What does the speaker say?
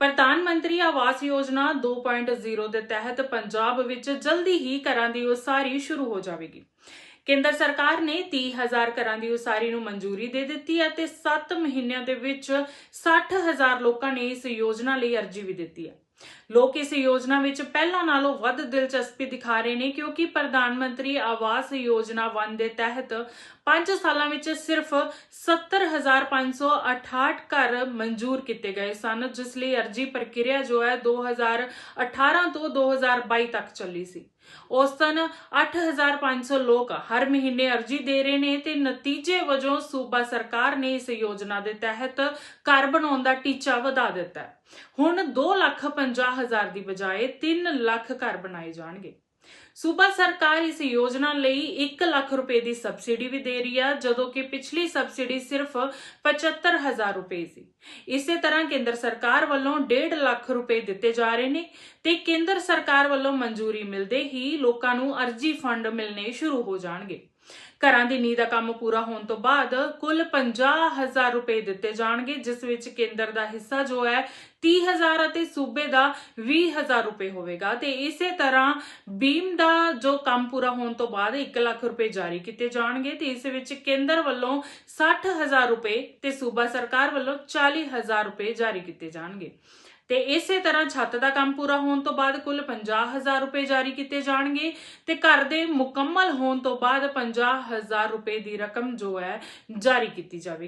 ਪ੍ਰਧਾਨ ਮੰਤਰੀ ਆਵਾਸ ਯੋਜਨਾ 2.0 ਦੇ ਤਹਿਤ ਪੰਜਾਬ ਵਿੱਚ ਜਲਦੀ ਹੀ ਘਰਾਂ ਦੀ ਉਸਾਰੀ ਸ਼ੁਰੂ ਹੋ ਜਾਵੇਗੀ। ਕੇਂਦਰ ਸਰਕਾਰ ਨੇ 30000 ਘਰਾਂ ਦੀ ਉਸਾਰੀ ਨੂੰ ਮਨਜ਼ੂਰੀ ਦੇ ਦਿੱਤੀ ਹੈ ਤੇ 7 ਮਹੀਨਿਆਂ ਦੇ ਵਿੱਚ 60000 ਲੋਕਾਂ ਨੇ ਇਸ ਯੋਜਨਾ ਲਈ ਅਰਜ਼ੀ ਵੀ ਦਿੱਤੀ ਹੈ। ਲੋਕ ਇਸ ਯੋਜਨਾ ਵਿੱਚ ਪਹਿਲਾਂ ਨਾਲੋਂ ਵੱਧ ਦਿਲਚਸਪੀ ਦਿਖਾ ਰਹੇ ਨੇ ਕਿਉਂਕਿ ਪ੍ਰਧਾਨ ਮੰਤਰੀ ਆਵਾਸ ਯੋਜਨਾ 1 ਦੇ ਤਹਿਤ 5 ਸਾਲਾਂ ਵਿੱਚ ਸਿਰਫ 70568 ਘਰ ਮਨਜ਼ੂਰ ਕੀਤੇ ਗਏ ਸਨ, ਜਿਸ ਲਈ ਅਰਜ਼ੀ ਪ੍ਰਕਿਰਿਆ ਜੋ ਹੈ 2018 ਤੋਂ 2022 ਤੱਕ ਚੱਲੀ ਸੀ। ਔਸਤਨ 8500 ਲੋਕ ਹਰ ਮਹੀਨੇ ਅਰਜ਼ੀ ਦੇ ਰਹੇ ਨੇ ਤੇ ਨਤੀਜੇ ਵਜੋਂ ਸੂਬਾ ਸਰਕਾਰ ਨੇ ਇਸ ਯੋਜਨਾ ਦੇ ਤਹਿਤ ਘਰ ਬਣਾਉਣ ਦਾ ਟੀਚਾ ਵਧਾ ਦਿੱਤਾ ਹੈ। ਹੁਣ 2,50,000 ਦੀ ਬਜਾਏ 3 ਲੱਖ ਘਰ ਬਣਾਏ ਜਾਣਗੇ। ਸੂਬਾ ਸਰਕਾਰ ਇਸ ਯੋਜਨਾ ਲਈ 1 ਲੱਖ ਰੁਪਏ ਦੀ ਸਬਸਿਡੀ ਵੀ ਦੇ ਰਹੀ ਹੈ ਜਦੋਂ ਕਿ ਪਿਛਲੀ ਸਬਸਿਡੀ ਸਿਰਫ 75000 ਰੁਪਏ ਸੀ। ਇਸੇ ਤਰ੍ਹਾਂ ਕੇਂਦਰ ਸਰਕਾਰ ਵੱਲੋਂ 1.5 ਲੱਖ ਰੁਪਏ ਦਿੱਤੇ ਜਾ ਰਹੇ ਨੇ ਤੇ ਕੇਂਦਰ ਸਰਕਾਰ ਵੱਲੋਂ ਮਨਜ਼ੂਰੀ ਮਿਲਦੇ ਹੀ ਲੋਕਾਂ ਨੂੰ ਅਰਜੀ ਫੰਡ ਮਿਲਣੇ ਸ਼ੁਰੂ ਹੋ ਜਾਣਗੇ। ਘਰਾਂ ਦੀ ਨੀਂਹ ਦਾ ਕੰਮ ਪੂਰਾ ਹੋਣ ਤੋਂ ਬਾਅਦ ਕੁੱਲ 50000 ਰੁਪਏ ਦਿੱਤੇ ਜਾਣਗੇ, ਜਿਸ ਵਿੱਚ ਕੇਂਦਰ ਦਾ ਹਿੱਸਾ ਜੋ ਹੈ 30000 ਅਤੇ ਸੂਬੇ ਦਾ 20000 ਰੁਪਏ ਹੋਵੇਗਾ। ਤੇ ਇਸੇ ਤਰ੍ਹਾਂ ਬੀਮ ਦਾ ਜੋ ਕੰਮ ਪੂਰਾ ਹੋਣ ਤੋਂ ਬਾਅਦ 1 ਲੱਖ ਰੁਪਏ ਜਾਰੀ ਕੀਤੇ ਜਾਣਗੇ ਤੇ ਇਸ ਵਿੱਚ ਕੇਂਦਰ ਵੱਲੋਂ 60000 ਰੁਪਏ ਤੇ ਸੂਬਾ ਸਰਕਾਰ ਵੱਲੋਂ 40000 ਰੁਪਏ ਜਾਰੀ ਕੀਤੇ ਜਾਣਗੇ। ਤੇ ਇਸੇ ਤਰ੍ਹਾਂ ਛੱਤ ਦਾ ਕੰਮ ਪੂਰਾ ਹੋਣ ਤੋਂ ਬਾਅਦ ਕੁੱਲ 50000 ਰੁਪਏ ਜਾਰੀ ਕੀਤੇ ਜਾਣਗੇ ਤੇ ਘਰ ਦੇ ਮੁਕੰਮਲ ਹੋਣ ਤੋਂ ਬਾਅਦ 50000 ਰੁਪਏ ਦੀ ਰਕਮ ਜੋ ਹੈ, ਜਾਰੀ ਕੀਤੀ ਜਾਵੇਗੀ।